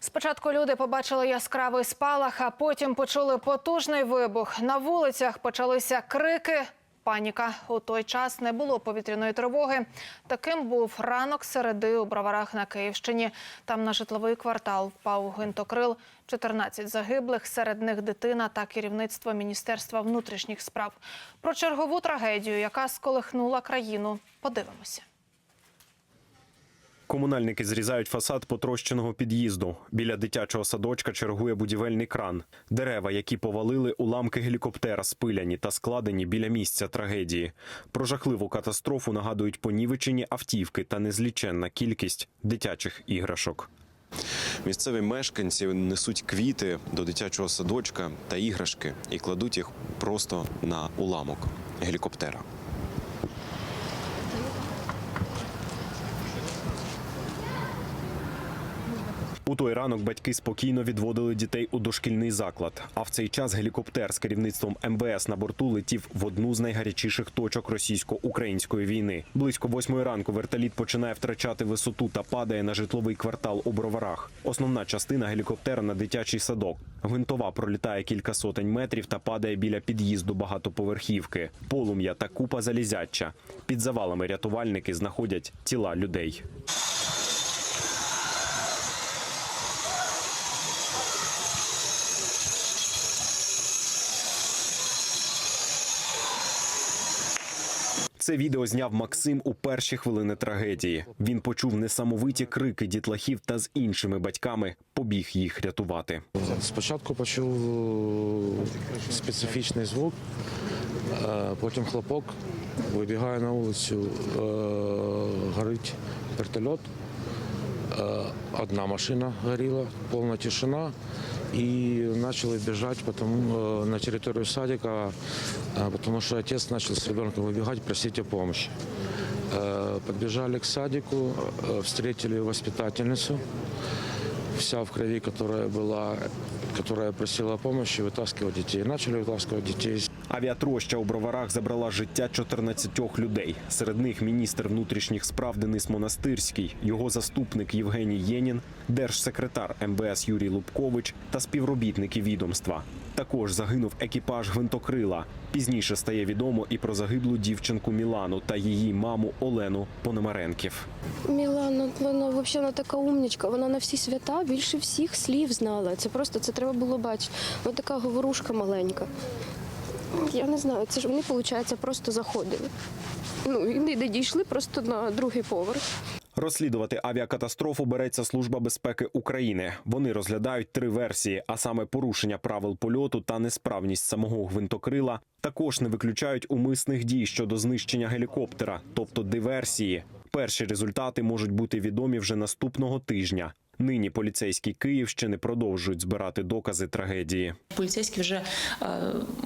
Спочатку люди побачили яскравий спалах, а потім почули потужний вибух. На вулицях почалися крики. Паніка у той час не було повітряної тривоги. Таким був ранок середи у броварах на Київщині. Там на житловий квартал впав гвинтокрил. 14 загиблих, серед них дитина та керівництво Міністерства внутрішніх справ. Про чергову трагедію, яка сколихнула країну. Подивимося. Комунальники зрізають фасад потрощеного під'їзду. Біля дитячого садочка чергує будівельний кран. Дерева, які повалили, уламки гелікоптера спиляні та складені біля місця трагедії. Про жахливу катастрофу нагадують понівечені автівки та незліченна кількість дитячих іграшок. Місцеві мешканці несуть квіти до дитячого садочка та іграшки і кладуть їх просто на уламок гелікоптера. У той ранок батьки спокійно відводили дітей у дошкільний заклад. А в цей час гелікоптер з керівництвом МВС на борту летів в одну з найгарячіших точок російсько-української війни. Близько восьмої ранку вертоліт починає втрачати висоту та падає на житловий квартал у броварах. Основна частина гелікоптера на дитячий садок. Гвинтова пролітає кілька сотень метрів та падає біля під'їзду багатоповерхівки. Полум'я та купа залізяча. Під завалами рятувальники знаходять тіла людей. Це відео зняв Максим у перші хвилини трагедії. Він почув несамовиті крики дітлахів та з іншими батьками побіг їх рятувати. Спочатку почув е, специфічний звук, е, потім хлопок, вибігаю на вулицю, е, горить вертольот, одна машина горіла, повна тишина. И начали бежать потом, э, на территорию садика, потому что отец начал с ребенком выбегать, просить о помощи. Э, Подбежали к садику, э, встретили воспитательницу, вся в крови, которая была, которая просила помощи, вытаскивать детей. Начали вытаскивать детей. Авіатроща у броварах забрала життя 14 людей. Серед них міністр внутрішніх справ Денис Монастирський, його заступник Євгеній Єнін, держсекретар МВС Юрій Лубкович та співробітники відомства. Також загинув екіпаж гвинтокрила. Пізніше стає відомо і про загиблу дівчинку Мілану та її маму Олену Пономаренків. Мілана, вона взагалі вона така умнічка. Вона на всі свята більше всіх слів знала. Це просто це треба було бачити. Вона така говорушка маленька. Я не знаю, це ж вони, виходить, просто заходили. Ну, і не дійшли просто на другий поверх. Розслідувати авіакатастрофу береться Служба безпеки України. Вони розглядають три версії, а саме порушення правил польоту та несправність самого гвинтокрила. Також не виключають умисних дій щодо знищення гелікоптера, тобто диверсії. Перші результати можуть бути відомі вже наступного тижня. Нині поліцейські Київщини продовжують збирати докази трагедії. Поліцейські вже е,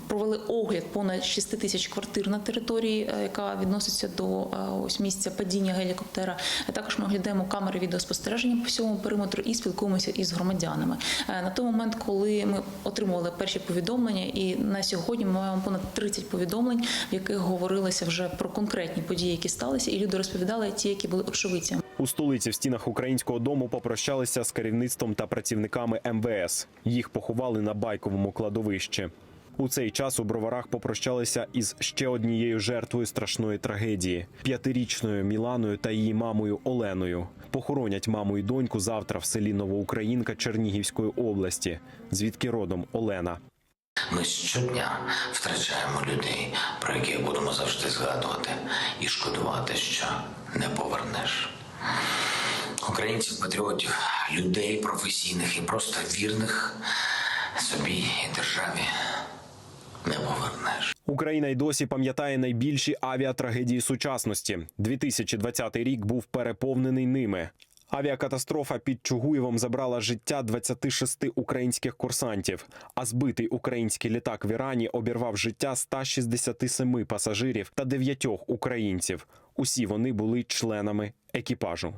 провели огляд понад 6 тисяч квартир на території, е, яка відноситься до е, ось місця падіння гелікоптера. Також ми оглядаємо камери відеоспостереження по всьому периметру і спілкуємося із громадянами. На той момент, коли ми отримували перші повідомлення, і на сьогодні ми маємо понад 30 повідомлень, в яких говорилося вже про конкретні події, які сталися, і люди розповідали ті, які були очевидцями. У столиці в стінах українського дому попрощалися з керівництвом та працівниками МВС. Їх поховали на байковому кладовищі. У цей час у броварах попрощалися із ще однією жертвою страшної трагедії п'ятирічною Міланою та її мамою Оленою. Похоронять маму і доньку завтра в селі Новоукраїнка Чернігівської області, звідки родом Олена. Ми щодня втрачаємо людей, про яких будемо завжди згадувати і шкодувати, що не повернеш. Українців, патріотів, людей професійних і просто вірних собі і державі не повернеш. Україна й досі пам'ятає найбільші авіатрагедії сучасності. 2020 рік був переповнений ними. Авіакатастрофа під Чугуєвом забрала життя 26 українських курсантів, а збитий український літак в Ірані обірвав життя 167 пасажирів та 9 українців. Усі вони були членами екіпажу.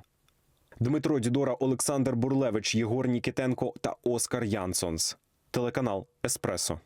Дмитро Дідора, Олександр Бурлевич, Єгор Нікітенко та Оскар Янсонс. Телеканал Еспресо.